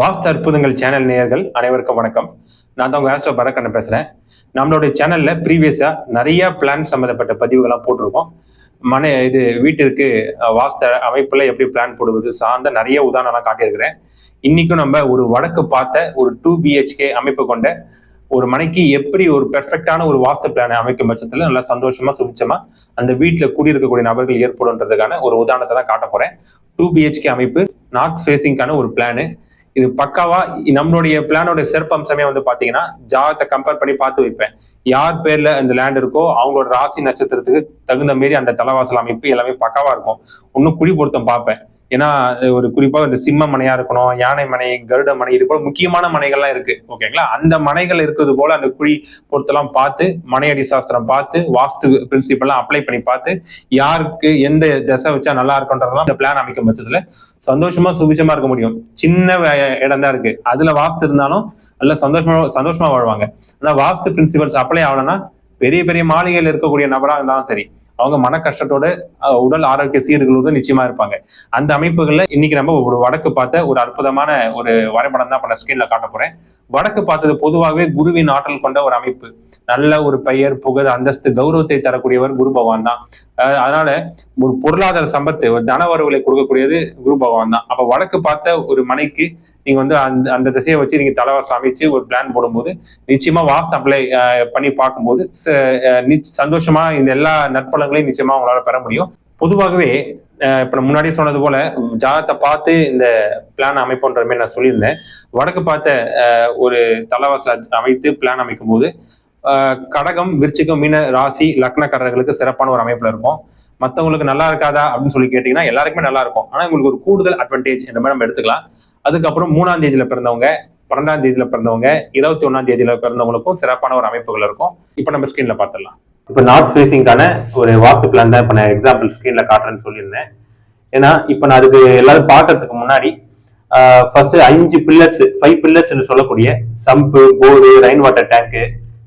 வாஸ்து அற்புதங்கள் சேனல் நேயர்கள் அனைவருக்கும் வணக்கம். நான் தான் உங்கள் ஆஸ்ட்ரோ பரக்கண்ண பேசுகிறேன் நம்மளுடைய சேனலில் ப்ரீவியஸாக நிறைய பிளான் சம்மந்தப்பட்ட பதிவுகள்லாம் போட்டிருக்கோம். மனை இது வீட்டிற்கு வாஸ்த வாஸ்து எப்படி பிளான் போடுவது சார்ந்த நிறைய உதாரணம்லாம் காட்டியிருக்கிறேன். இன்றைக்கும் நம்ம ஒரு வடக்கு பார்த்த ஒரு டூ பிஹெச்கே அமைப்பு கொண்ட ஒரு மனைக்கு எப்படி ஒரு பெர்ஃபெக்டான ஒரு வாஸ்து பிளானை அமைக்கும் பட்சத்தில் நல்லா சந்தோஷமா சுமிச்சமாக அந்த வீட்டில் குடியிருக்கக்கூடிய நபர்கள் ஏற்படும்ன்றதுக்கான ஒரு உதாரணத்தை தான் காட்ட போறேன். டூ பிஹெச்கே அமைப்பு நார்த் ஃபேசிங்கான ஒரு பிளானு இது பக்காவா நம்மளுடைய பிளானோட சிறப்பம்சமே வந்து பாத்தீங்கன்னா ஜாதகத்தை கம்பேர் பண்ணி பார்த்து வைப்பேன். யார் பேர்ல அந்த லேண்ட் இருக்கோ அவங்களோட ராசி நட்சத்திரத்துக்கு தகுந்த மாரி அந்த தலைவாசல் அமைப்பு எல்லாமே பக்காவா இருக்கும். இன்னும் குழி பொருத்தம் பார்ப்பேன். ஏன்னா ஒரு குறிப்பா இந்த சிம்ம மனையா இருக்கணும் யானை மனை கருட மனை இது போல முக்கியமான மனைகள்லாம் இருக்கு. ஓகேங்களா? அந்த மனைகள் இருக்கிறது போல அந்த குழி பொருத்தெல்லாம் பார்த்து மனையடி சாஸ்திரம் பார்த்து வாஸ்து பிரின்சிபல்லாம் அப்ளை பண்ணி பார்த்து யாருக்கு எந்த திசை வச்சா நல்லா இருக்குன்றதெல்லாம் இந்த பிளான் அமைக்கும் பட்சத்துல சந்தோஷமா சுபிச்சமா இருக்க முடியும். சின்ன இடம் தான் இருக்கு. அதுல வாஸ்து இருந்தாலும் நல்ல சந்தோஷமா சந்தோஷமா வாழ்வாங்க. ஆனா வாஸ்து பிரின்சிபல்ஸ் அப்ளை ஆகலன்னா பெரிய பெரிய மாளிகையில் இருக்கக்கூடிய நபராக இருந்தாலும் சரி அவங்க மன கஷ்டத்தோட உடல் ஆரோக்கிய சீர்களோடு நிச்சயமா இருப்பாங்க. அந்த அமைப்புகள்ல இன்னைக்கு நம்ம ஒரு வடக்கு பார்த்த ஒரு அற்புதமான ஒரு வரைபடம் தான் நான் ஸ்கிரீன்ல காட்ட போறேன். வடக்கு பார்த்தது பொதுவாகவே குருவின் ஆற்றல் கொண்ட ஒரு அமைப்பு. நல்ல ஒரு பெயர் புகழ் அந்தஸ்து கௌரவத்தை தரக்கூடியவர் குரு பகவான் தான். அதனால ஒரு பொருளாதார சம்பத்து ஒரு தனவரவுகளை கொடுக்கக்கூடியது குரு பகவான் தான். அப்ப வடக்கு பார்த்த ஒரு மனைக்கு நீங்க வந்து அந்த அந்த திசையை வச்சு நீங்க தலைவாசல் அமைச்சு ஒரு பிளான் போடும்போது நிச்சயமா வாஸ்து அப்ளை பண்ணி பார்க்கும்போது சந்தோஷமா இந்த எல்லா நற்பலங்களையும் நிச்சயமா உங்களால பெற முடியும். பொதுவாகவே இப்போ இப்ப நான் முன்னாடி சொன்னது போல ஜாதத்தை பார்த்து இந்த பிளான் அமைப்போன்ற மாதிரி நான் சொல்லியிருந்தேன். வடக்கு பார்த்த ஒரு தலைவாசல் அமைத்து பிளான் அமைக்கும் போது கடகம் விருச்சிகம் மீன ராசி லக்னக்காரர்களுக்கு சிறப்பான ஒரு அமைப்புல இருக்கும். மற்றவங்களுக்கு நல்லா இருக்காதா அப்படின்னு சொல்லி கேட்டீங்கன்னா எல்லாருக்குமே நல்லா இருக்கும். ஆனா உங்களுக்கு ஒரு கூடுதல் அட்வான்டேஜ் என்ற மாதிரி நம்ம எடுத்துக்கலாம். அதுக்கப்புறம் மூணாம் தேதியில பிறந்தவங்க பன்னெண்டாம் தேதியில பிறந்தவங்க இருபத்தி ஒன்னாம் தேதியில பிறந்தவங்களுக்கும் சிறப்பான ஒரு அமைப்புகள் இருக்கும். இப்போ நம்ம ஸ்கிரீன்ல பார்த்துடலாம் இப்போ நார்த் ஃபேசிங்கான ஒரு வாஸ்து பிளான் தான் இப்போ நான் எக்ஸாம்பிள் ஸ்கிரீன்ல காட்டுறேன்னு சொல்லியிருந்தேன். ஏன்னா இப்போ நான் அதுக்கு எல்லாரும் பார்க்கறதுக்கு முன்னாடி ஃபர்ஸ்ட் அஞ்சு பில்லர்ஸ் ஃபைவ் பில்லர்ஸ் சொல்லக்கூடிய sump board rain water tank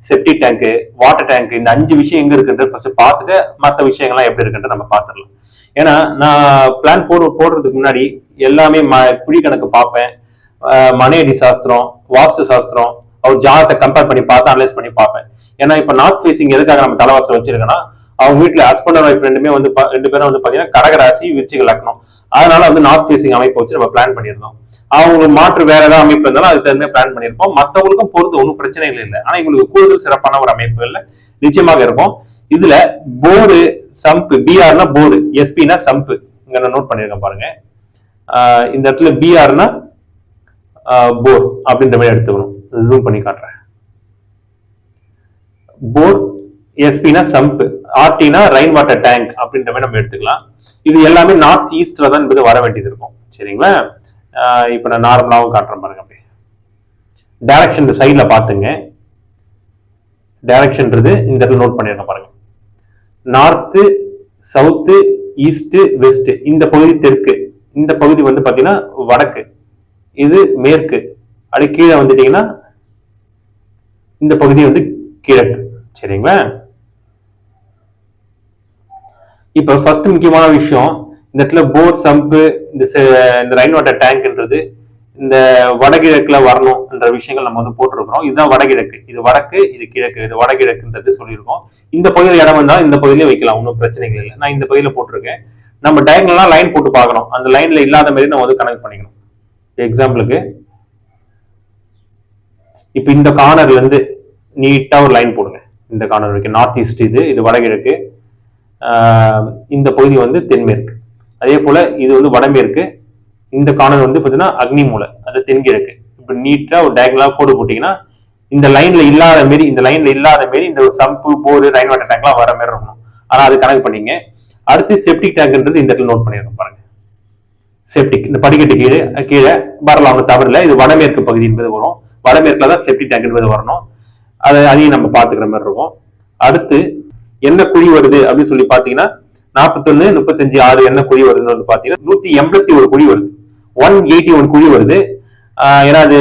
septic tank water tank இந்த அஞ்சு விஷயம் எங்க இருக்குன்றது ஃபர்ஸ்ட் பார்த்துட்டு மற்ற விஷயங்கள்லாம் எப்படி இருக்குன்றது நம்ம பார்த்துடலாம். ஏன்னா நான் பிளான் போடு போடுறதுக்கு முன்னாடி எல்லாமே ம குழி கணக்கு பார்ப்பேன். மனையடி சாஸ்திரம் வாஸ்து சாஸ்திரம் அவர் ஜாதத்தை கம்பேர் பண்ணி பார்த்து அனலைஸ் பண்ணி பார்ப்பேன். ஏன்னா இப்போ நார்த் ஃபேசிங் எதுக்காக நம்ம தலைவாசல் வச்சிருக்கோம்னா அவங்க வீட்டில் ஹஸ்பண்ட் அண்ட் ஒய்ஃப் ரெண்டுமே வந்து பா- ரெண்டு பேரும் வந்து பார்த்தீங்கன்னா கடகராசி விருச்சிக லக்னம். அதனால வந்து நார்த் ஃபேசிங் அமைப்பு வச்சு நம்ம பிளான் பண்ணியிருந்தோம். அவங்களுக்கு மாற்று வேற ஏதாவது அமைப்பு இருந்தாலும் அதுக்கு தகுந்த பிளான் பண்ணியிருப்போம். மற்றவங்களுக்கும் பொறுத்து ஒன்றும் பிரச்சனைகள் இல்லை. ஆனா எங்களுக்கு கூடுதல் சிறப்பான ஒரு அமைப்புகள்ல நிச்சயமாக இருக்கும் இதுல போர்டு சம்பு பிஆர்னா போர்டு எஸ்பினா சம்பு இங்க நான் நோட் பண்ணியிருக்கேன் பாருங்க. இந்த இடத்துல பிஆர்னா போர் அப்படின்ற மாதிரி எடுத்துக்கணும். ஜூம் பண்ணி காட்டுறேன். போர் எஸ்பினா சம்பு ஆர்டினா ரெயின் வாட்டர் டேங்க் அப்படின்ற மாதிரி நம்ம எடுத்துக்கலாம். இது எல்லாமே நார்த் ஈஸ்ட்ல தான் என்பது வர வேண்டியது இருக்கும். சரிங்களா? இப்போ நான் நார்மலாகவும் காட்டுறேன் பாருங்க அப்படியே. டைரக்ஷன் இந்த சைடில் பார்த்துங்க. டைரக்ஷன்றது இந்த இடத்துல நோட் பண்ணிடுறேன் பாருங்க. நார்த்து சவுத்து ஈஸ்ட் வெஸ்ட் இந்த பகுதி தெற்கு. இந்த பகுதி வந்து பார்த்தீங்கன்னா வடக்கு. இது மேற்கு. அப்படி கீழே வந்துட்டீங்கன்னா இந்த பகுதி வந்து கிழக்கு. சரிங்களா? இப்ப ஃபர்ஸ்ட் முக்கியமான விஷயம் இந்த இடத்துல போர் சம்பு இந்த செ- இந்த ரெயின் வாட்டர் டேங்க்ன்றது இந்த வடகிழக்குல வரணும்ன்ற விஷயங்கள் நம்ம வந்து போட்டிருக்கிறோம். இதுதான் வடகிழக்கு. இது வடக்கு இது கிழக்கு. இது வடகிழக்குன்றது சொல்லியிருக்கோம். இந்த பகுதியில் இடம் இருந்தால் இந்த பகுதியிலே வைக்கலாம். ஒன்றும் பிரச்சனைகள் இல்லை. நான் இந்த பகுதியில் போட்டிருக்கேன். நம்ம டயங்கலாம் லைன் போட்டு பார்க்கணும். அந்த லைன்ல இல்லாத மாதிரி நம்ம வந்து கனெக்ட் பண்ணிக்கணும். எக்ஸாம்பிளுக்கு இப்போ இந்த கார்னர்ல இருந்து நீட்டா ஒரு லைன் போடுங்க. இந்த கார்னர் வரைக்கும். நார்த் ஈஸ்ட் இது இது வடகிழக்கு. இந்த பகுதி வந்து தென்மேற்கு. அதே போல இது வந்து வடமேற்கு. இந்த காணல் வந்து பார்த்தீங்கன்னா அக்னி மூலை அது தென்கிழக்கு. இப்போ நீட்டாக ஒரு டயங்கலா கோடு போட்டிங்கன்னா இந்த லைனில் இல்லாத மாரி இந்த லைனில் இல்லாத மாரி இந்த ஒரு சம்பு போர் ரைன் வாட்டர் டேங்க்லாம் வர மாதிரி இருக்கணும். ஆனால் அது கணக்கு பண்ணிங்க. அடுத்து செப்டிக் டேங்க்ன்றது இந்த இடத்துல நோட் பண்ணிடுறோம் பாருங்க. செப்டிக் இந்த படிக்கட்டு கீழே கீழே வரலாம். அவங்க தவறில்ல இது வடமேற்கு பகுதி என்பது வரும். வடமேற்கில் தான் செப்டிக் டேங்க் என்பது வரணும். அதை அதையும் நம்ம பார்த்துக்கிற மாதிரி இருக்கும். அடுத்து என்ன குழி வருது அப்படின்னு சொல்லி பார்த்தீங்கன்னா நாற்பத்தொன்னு முப்பத்தஞ்சு ஆறு என்ன குழி வருதுன்னு பாத்தீங்கன்னா பார்த்தீங்கன்னா நூத்தி எண்பத்தி ஒரு குழி வருது. ஒன் எயிட்டி ஒன் குழி வருது. ஏன்னா அது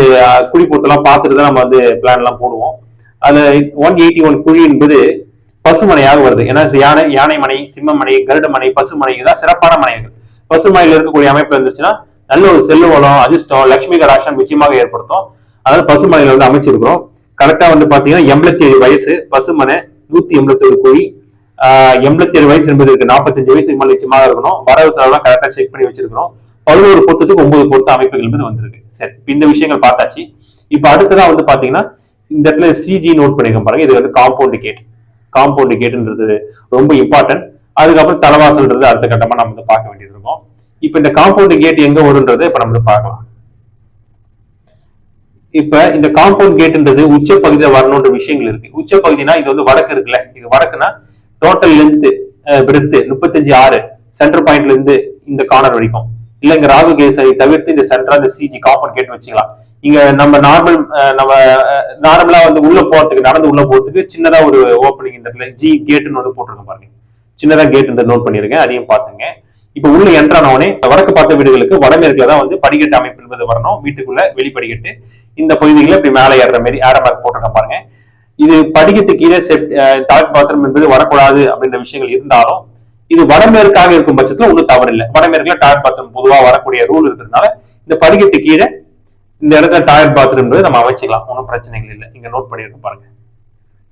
குழி பொறுத்தெல்லாம் பார்த்துட்டு தான் நம்ம வந்து பிளான் எல்லாம் போடுவோம். அது ஒன் எயிட்டி ஒன் குழி என்பது பசுமனையாக வருது. ஏன்னா யானை யானை மனை சிம்மமனை கருடமனை பசுமனை இதுதான் சிறப்பான மனைகள். பசுமனையில் இருக்கக்கூடிய அமைப்பு இருந்துச்சுன்னா நல்ல ஒரு செல்வ வளம் அதிர்ஷ்டம் லட்சுமி கடாட்சம் நிச்சயமாக ஏற்படுத்தும். அதனால பசுமனையில வந்து அமைச்சிருக்கிறோம். கரெக்டா வந்து பாத்தீங்கன்னா எண்பத்தி ஏழு வயசு பசுமனை நூத்தி எண்பத்தி ஒரு கோடி எண்பத்தி ஏழு வயசு என்பதற்கு நாற்பத்தஞ்சு வயசு மேல நிச்சயமாக இருக்கணும். வரவு செலவுலாம் கரெக்டா செக் பண்ணி வச்சிருக்கிறோம். பதினோரு பொருத்தத்துக்கு ஒன்பது பொருத்த அமைப்புகள் என்பது வந்திருக்கு. சரி இப்ப இந்த விஷயங்கள் பார்த்தாச்சு. இப்ப அடுத்ததான் வந்து பாத்தீங்கன்னா இந்த இடத்துல சிஜி நோட் பண்ணிருக்கோம் பாருங்க. இது வந்து காம்பவுண்ட் கேட் காம்பவுண்ட் கேட்டுன்றது ரொம்ப இம்பார்ட்டன்ட் அதுக்கப்புறம் தலைவாசல்ன்றது அடுத்த கட்டமா நம்ம வந்து பார்க்க வேண்டியது இருக்கும். இப்ப இந்த காம்பவுண்ட் கேட் எங்க வரும்ன்றதை இப்ப நம்ம பார்க்கலாம். இப்ப இந்த காம்பவுண்ட் கேட்ன்றது உச்ச பகுதியில வரணுன்ற விஷயங்கள் இருக்கு. உச்ச பகுதினா இது வந்து வடக்கு இருக்குல்ல? இது வடக்குனா டோட்டல் லென்த் பிரெத்து முப்பத்தஞ்சு ஆறு. சென்டர் பாயிண்ட்ல இருந்து இந்த கார்னர் வரைக்கும். இல்ல இங்க ராகு கேசரி தவிர்த்து இந்த சென்டரா இந்த சிஜி காம்பவுண்ட் கேட் வச்சுக்கலாம். இங்க நம்ம நார்மல் நம்ம நார்மலா வந்து உள்ள போறதுக்கு நடந்து உள்ள போறதுக்கு சின்னதா ஒரு ஓப்பனிங் இந்த ஜி கேட்டுன்னு வந்து போட்டிருக்கோம் பாருங்க. சின்னதா கேட் நோட் பண்ணிருக்கேன் அதையும் பாத்துங்க இப்ப உள்ள என்ட்ரானவனே வடக்கு பார்த்த வீடுகளுக்கு வடமேற்குல தான் வந்து படிக்கட்டு அமைப்பு என்பது வரணும். வீட்டுக்குள்ள வெளிப்படிக்கட்டு இந்த பகுதிகளில் இப்படி மேலே ஏறுற மாதிரி ஆரமாக போட்டிருக்க பாருங்க. இது படிக்கட்டு கீழே செட் டாய்லெட் பாத்ரூம் என்பது வரக்கூடாது அப்படின்ற விஷயங்கள் இருந்தாலும் இது வடமேற்காக இருக்கும் பட்சத்துல ஒன்றும் தவறு இல்லை வடமேற்குல டாய்லெட் பாத்ரூம் பொதுவா வரக்கூடிய ரூல் இருக்கிறதுனால இந்த படிக்கட்டு கீழே இந்த இடத்துல டாய்லெட் பாத்ரூம் நம்ம அமைச்சிக்கலாம். ஒன்றும் பிரச்சனைகள் இல்லை. இங்க நோட் பண்ணிருக்க பாருங்க.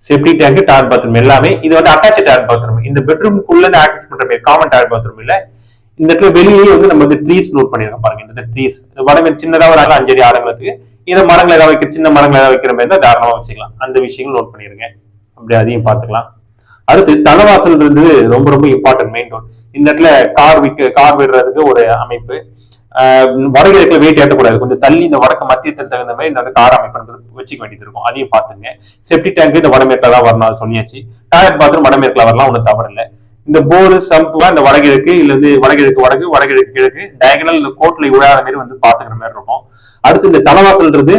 செப்டி டேங்க் டாய்லெட் பாத்ரூம் எல்லாமே இது வந்து அட்டாச் டாய்லெட் பாத்ரூம். இந்த பெட்ரூம்குள்ள ஆக்சஸ் பண்ற மாதிரி காமன் டாய்லெட் பாத்ரூம் இல்ல. இந்த இடத்துல வெளியே வந்து நம்ம வந்து ட்ரீஸ் நோட் பண்ணிருக்கோம் பாருங்க. இந்த ட்ரீஸ் வடமே சின்னதாக ஒரு ஆள் அஞ்சடி ஆடங்களுக்கு இதை மரங்கள் ஏதாவது வைக்க சின்ன மரங்கள் ஏதாவது வைக்கிற மாதிரி இருந்தால் தாராளமாக வச்சுக்கலாம். அந்த விஷயங்கள் நோட் பண்ணிருங்க. அப்படி அதையும் பார்த்துக்கலாம். அடுத்து தலைவாசல்ன்றது ரொம்ப ரொம்ப இம்பார்ட்டன்ட் மெயின் ரோட் இந்த இடத்துல கார் விக்க கார் விடுறதுக்கு ஒரு அமைப்பு. வடகிழக்குல வெயிட் ஏற்றக்கூடாது கொஞ்சம் தள்ளி இந்த வடக்கு மத்தியத்தில் தகுந்த மாதிரி இந்த கார் அமைப்பு வச்சுக்க வேண்டியது இருக்கும். அதையும் பார்த்துங்க. செப்டி டேங்க் இந்த வடமேற்கில் தான் வரணும். அது சொல்லியாச்சு டாய்லெட் பாத்ரூம் வடமேற்கில் வரலாம். ஒன்றும் தவறு இல்லை இந்த போரு சம்புவா இந்த வடகிழக்கு இல்ல வந்து வடகிழக்கு வடக்கு வடகிழக்கு கிழக்கு டயகனல் இந்த கோட்ல விழாத மாதிரி வந்து பாத்துக்கிற மாதிரி இருக்கும். அடுத்து இந்த தலைவாசல்ன்றது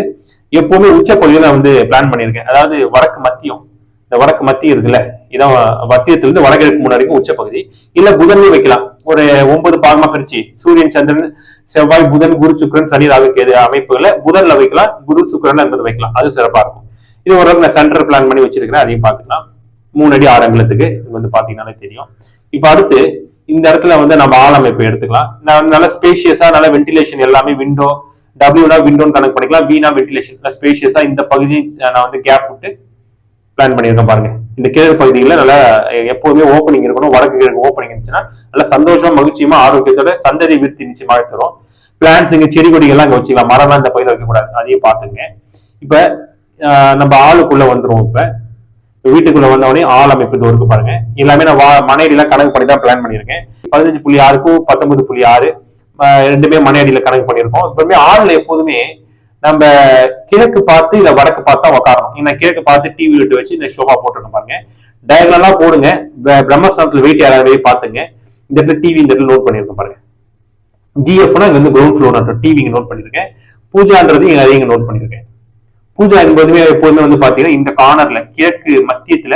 எப்பவுமே உச்ச பகுதியில வந்து பிளான் பண்ணியிருக்கேன். அதாவது வடக்கு மத்தியம் இந்த வடக்கு மத்தியம் இருக்குல்ல இதான் மத்தியத்திலிருந்து வடகிழக்கு முன்னாடி உச்ச பகுதி இல்ல புதன்லையும் வைக்கலாம். ஒரு ஒன்பது பாகமா பிரிச்சு சூரியன் சந்திரன் செவ்வாய் புதன் குரு சுக்கரன் சனி ராகுக்கு அமைப்புகளை புதன்ல வைக்கலாம் குரு சுக்கரன் என்பது வைக்கலாம். அது சிறப்பா இருக்கும். இது ஒரு நான் சென்டர் பிளான் பண்ணி வச்சிருக்கிறேன் அதையும் பார்த்துக்கலாம். மூணு அடி ஆறு இது வந்து பாத்தீங்கன்னாலே தெரியும். இப்ப அடுத்து இந்த இடத்துல வந்து நம்ம ஆளமைப்பு எடுத்துக்கலாம். நல்ல ஸ்பேஷியஸா நல்ல வென்டிலேஷன் எல்லாமே விண்டோ டபிள்யூனா விண்டோன்னு கனெக்ட் பண்ணிக்கலாம் வீணா வென்டிலேஷன் ஸ்பேஷியஸா இந்த பகுதி நான் வந்து கேப் விட்டு பிளான் பண்ணியிருக்கேன் பாருங்க. இந்த கிழக்கு பகுதிகளில் நல்லா எப்போதுமே ஓப்பனிங் இருக்கணும் வடக்கு கிழக்கு ஓப்பனிங் இருந்துச்சுன்னா நல்லா சந்தோஷமா மகிழ்ச்சியமா ஆரோக்கியத்தோட சந்ததி விருத்தி நிச்சயமாக தரும். பிளான்ஸ் இங்க செடி கொடிகள்லாம் இங்க வச்சுக்கலாம் மரம்லாம் இந்த பகுதியில் வைக்கக்கூடாது அதையும் பார்த்துங்க இப்ப நம்ம ஆளுக்குள்ள வந்துருவோம் இப்ப. வீட்டுக்குள்ள வந்தவொடனே ஆள் அமைப்பு இருக்கு பாருங்க. எல்லாமே நான் மனையடியில கணக்கு பண்ணி தான் பிளான் பண்ணியிருக்கேன். பதினஞ்சு புள்ளி ஆறுக்கும் பத்தொன்பது புள்ளி ஆறு ரெண்டுமே மனையடியில கணக்கு பண்ணியிருக்கோம். எப்பவுமே ஆள்ல எப்போதுமே நம்ம கிழக்கு பார்த்து இல்ல வடக்கு பார்த்தா உக்காரணும் ஏன்னா கிழக்கு பார்த்து டிவி விட்டு வச்சு இந்த ஷோபா போட்டுருக்கோம் பாருங்க. டயக்னலா போடுங்க. பிரம்மஸ்தானத்துல வெயிட் யாராவது பாத்துங்க இந்த இடத்துல டிவி இந்த இடத்துல நோட் பண்ணியிருக்கோம் பாருங்க. ஜிஎஃப்னா இங்க வந்து கிரவுண்ட் ஃப்ளோர் டிவி நோட் பண்ணிருக்கேன் பூஜான்றது இங்க அதையும் நோட் பண்ணிருக்கேன் பூஜா என்பதுமே எப்போதுமே வந்து பாத்தீங்கன்னா இந்த கார்னர்ல கிழக்கு மத்தியத்துல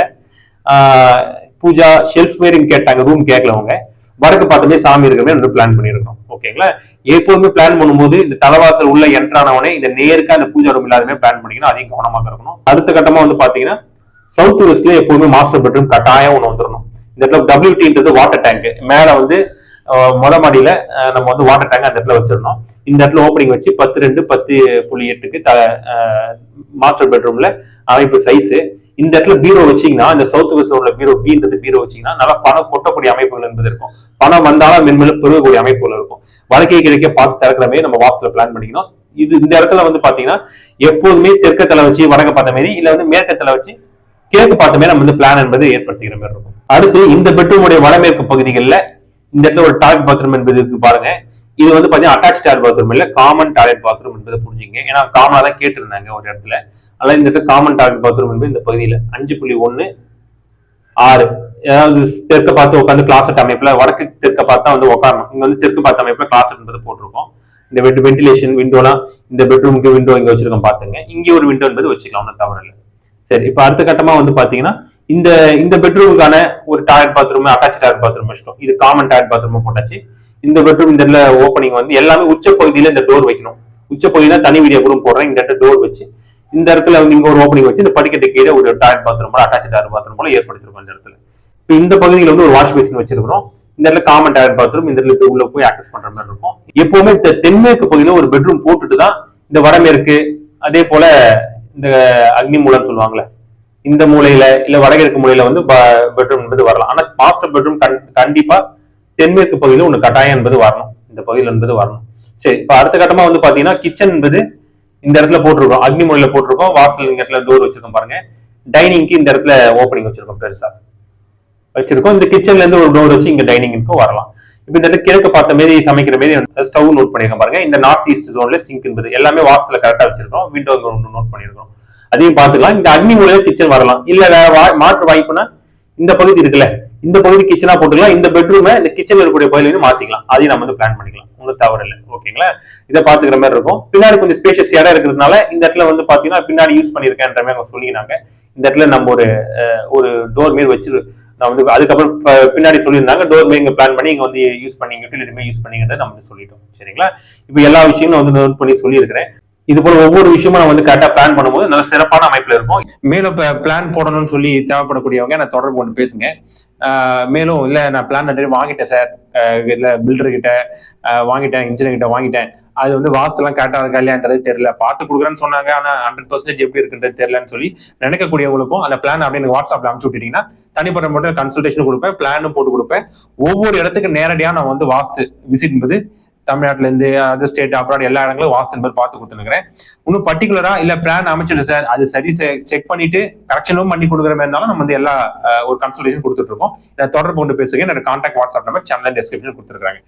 பூஜா ஷெல்ஃப் மாரின்னு கேட்டாங்க ரூம் கேட்கலவங்க வடக்கு பார்த்தமே சாமி இருக்கிறமே வந்து பிளான் பண்ணியிருக்கோம் ஓகேங்களா? எப்போதுமே பிளான் பண்ணும்போது இந்த தலைவாசல் உள்ள என்ட்ரானவனே இந்த நேருக்கு அந்த பூஜா ரூம் இல்லாதமே பிளான் பண்ணிக்கணும் அதையும் கவனமாக இருக்கணும். அடுத்த கட்டமா வந்து பாத்தீங்கன்னா சவுத் வெஸ்ட்ல எப்போதுமே மாஸ்டர் பெட்ரூம் கட்டாயம் ஒன்று வந்துடணும். இந்த இடத்துல டபிள்யூடின்றது வாட்டர் டேங்க் மேல வந்து மொத மாடியில நம்ம வந்து வாட்டர் டேங்க் அந்த இடத்துல வச்சிடணும். இந்த இடத்துல ஓப்பனிங் வச்சு பத்து ரெண்டு பத்து புள்ளி எட்டுக்கு த மாஸ்டர் பெட்ரூம்ல அமைப்பு சைஸ் இந்த இடத்துல பீரோ வச்சீங்கன்னா இந்த சவுத் வெஸ்ட் உள்ள பீரோ பீன்றது பீரோ வச்சீங்கன்னா நல்லா பணம் கொட்டக்கூடிய அமைப்புகள் என்பது இருக்கும். பணம் வந்தாலும் மென்மேலும் பெருகக்கூடிய அமைப்புகள் இருக்கும். வழக்கை கிடைக்க பார்த்து திறக்கிறமே நம்ம வாசத்துல பிளான் பண்ணிக்கணும். இது இந்த இடத்துல வந்து பாத்தீங்கன்னா எப்போதுமே தெற்கத்துல வச்சு வடக்க பார்த்த மாதிரி இல்ல வந்து மேற்கத்துல வச்சு கிழக்கு பார்த்த மாதிரி நம்ம வந்து பிளான் என்பது ஏற்படுத்திக்கிற மாதிரி இருக்கும். அடுத்து இந்த பெட்ரூமுடைய வடமேற்கு பகுதிகளில் இந்த இடத்துல ஒரு டாய்லெட் பாத்ரூம் என்பது இருக்கு பாருங்க. இது வந்து பாத்தீங்கன்னா அட்டாச் டாய்லெட் பாத்ரூம் இல்ல காமன் டாய்லெட் பாத்ரூம் என்பதை புரிஞ்சுங்க. ஏன்னா காமனா தான் கேட்டிருந்தாங்க ஒரு இடத்துல. அதனால இந்த இடத்துல காமன் டாய்லெட் பாத்ரூம் என்பது இந்த பகுதியில. அஞ்சு புள்ளி ஒன்னு ஆறு. ஏதாவது தெற்க பார்த்து உட்காந்து கிளாசட் அமைப்புல வடக்கு தெற்க பார்த்தா வந்து உட்காரணும். இங்க வந்து தெற்கு பார்த்த அமைப்புல கிளாசட் என்பது போட்டிருக்கோம். இந்த பெட் வென்டிலேஷன் விண்டோலாம் இந்த பெட்ரூமுக்கு விண்டோ இங்க வச்சிருக்கோம் பாத்துங்க. இங்கே ஒரு விண்டோ என்பது வச்சுக்கலாம் ஒன்றும் தவறு இல்லை. சரி இப்ப அடுத்த கட்டமா வந்து பாத்தீங்கன்னா இந்த இந்த பெட்ரூமுக்கான ஒரு toilet bathroom attach toilet bathroom வச்சிட்டோம். இது காமன் டாய்லெட் பாத்ரூம் போட்டாச்சு. இந்த பெட்ரூம் இந்த ஓப்பனிங் வந்து எல்லாமே உச்ச பகுதியில இந்த டோர் வைக்கணும். உச்ச பகுதியில தனி வீடியோ கூட போடுறேன் இந்த இடத்துல டோர் வச்சு. இந்த இடத்துல வந்து இங்க ஒரு ஓப்பனிங் வச்சு இந்த படிக்கட்டு கீழே ஒரு டாய்லெட் பாத்ரூம் போல அட்டாச் டாய்லெட் பாத்ரூம் போல ஏற்படுத்திருக்கோம் இந்த இடத்துல. இப்போ இந்த பகுதியில் வந்து ஒரு வாஷ் பேசின் வச்சிருக்கிறோம். இந்த இடத்துல காமன் டாய்லெட் பாத்ரூம் இந்த இடத்துல உள்ள போய் ஆக்சஸ் பண்ற மாதிரி இருக்கும். எப்பவுமே இந்த தென்மேற்கு பகுதியில ஒரு பெட்ரூம் போட்டுட்டு தான் இந்த வடமேற்கு அதே போல இந்த அக்னி மூலம்னு சொல்லுவாங்களே இந்த மூலையில இல்ல வடகிழக்கு மூலையில வந்து பெட்ரூம் என்பது வரலாம். ஆனா மாஸ்டர் பெட்ரூம் கண்டிப்பா தென்மேற்கு பகுதியில் ஒன்று கட்டாயம் என்பது வரணும். இந்த பகுதியில் என்பது வரணும். சரி இப்ப அடுத்த கட்டமா வந்து பாத்தீங்கன்னா கிச்சன் என்பது இந்த இடத்துல போட்டிருக்கோம். அக்னி மூலையில போட்டிருக்கோம். வாசல் இந்த இடத்துல டோர் வச்சிருக்கோம் பாருங்க. டைனிங்க்கு இந்த இடத்துல ஓப்பனிங் வச்சிருக்கோம் பெருசா. வச்சிருக்கோம். இந்த கிச்சன்ல இருந்து ஒரு டோர் வச்சு இங்க டைனிங்க்கும் வரலாம். இப்போ இந்த இடத்துல கிழக்கு பார்த்த மாரி சமைக்கிற மாரி ஸ்டவ் நோட் பண்ணியிருக்கோம் பாருங்க. இந்த நார்த் ஈஸ்ட் ஜோன்ல சிங்க் என்பது. எல்லாமே வாசத்துல கரெக்டா வச்சிருக்கோம். விண்டோ நோட் பண்ணியிருக்கோம் அதையும் பார்த்துக்கலாம். இந்த அக்னி மூலையில கிச்சன் வரலாம். இல்ல வேற வா- மாற்று வாய்ப்புனா இந்த பகுதி இருக்குல்ல. இந்த பகுதி கிச்சனா போட்டுக்கலாம். இந்த பெட்ரூமை இந்த கிச்சன்ல இருக்கக்கூடிய பகுதியில மாத்திக்கலாம். அதையும் நம்ம வந்து பிளான் பண்ணிக்கலாம். ஒன்றும் தவறு இல்லை. ஓகேங்களா இதை பாத்துக்கிற மாதிரி இருக்கும். பின்னாடி கொஞ்சம் ஸ்பேஷியஸ் இடம் இருக்கிறதுனால இந்த இடத்துல வந்து பாத்தீங்கன்னா பின்னாடி யூஸ் பண்ணிருக்கேன்ற மாதிரி அவங்க சொல்லினாங்க இந்த இடத்துல நம்ம ஒரு ஒரு டோர் மாரி வச்சு நான் வந்து அதுக்கப்புறம் பின்னாடி சொல்லியிருந்தாங்க டோர் மேங்க பிளான் பண்ணி இங்க வந்து யூஸ் பண்ணி யூட்டிலிட்டி யூஸ் பண்ணிங்கன்றத நம்ம வந்து சொல்லிட்டோம். சரிங்களா? இப்போ எல்லா விஷயங்களும் வந்து நோட் பண்ணி சொல்லியிருக்கிறேன். இது போல ஒவ்வொரு விஷயமும் நம்ம வந்து கரெக்டா பிளான் பண்ணும்போது நல்ல சிறப்பான அமைப்புல இருக்கும். மேலும் இப்ப பிளான் போடணும்னு சொல்லி தேவைப்படக்கூடியவங்க நான் தொடர்பு கொண்டு பேசுங்க. மேலும் இல்ல நான் பிளான் நிறைய வாங்கிட்டேன் சார் இல்ல பில்டர் கிட்ட வாங்கிட்டேன் இன்ஜினியர் கிட்ட வாங்கிட்டேன். அது வந்து வாசலாம் கரெக்டாக இருக்கா இல்லையான்றது தெரியல. பார்த்து கொடுக்குறேன்னு சொன்னாங்க. ஆனால் ஹண்ட்ரட் பர்சன்டேஜ் எப்படி இருக்குன்றது தெரியலன்னு சொல்லி நினைக்கக்கூடியவங்களுக்கும் அந்த பிளான் அப்படின்னு எனக்கு வாட்ஸ்அப்ல அனுப்பிச்சு விட்டுட்டீங்கன்னா தனிப்பட்ட மட்டும் கன்சல்டேஷன் கொடுப்பேன் பிளானும் போட்டு கொடுப்பேன். ஒவ்வொரு இடத்துக்கு நேரடியாக நான் வந்து வாஸ்து விசிட் என்பது தமிழ்நாட்டுல இருந்து அதர் ஸ்டேட் அப்ராட் எல்லா இடங்களும் வாஸ்து என்பது பார்த்து கொடுத்துருக்கிறேன் இன்னும் பர்டிகுலரா இல்ல பிளான் அமைச்சிடு சார் அது சரி செக் பண்ணிட்டு கரெக்ஷனும் பண்ணி கொடுக்குற மாதிரி இருந்தாலும் நம்ம வந்து எல்லா ஒரு கன்சல்டேஷன் கொடுத்துட்டு இருக்கோம். நான் தொடர்பு கொண்டு பேசுகிறேன் என்னோட contact WhatsApp number channel description கொடுத்துருக்காங்க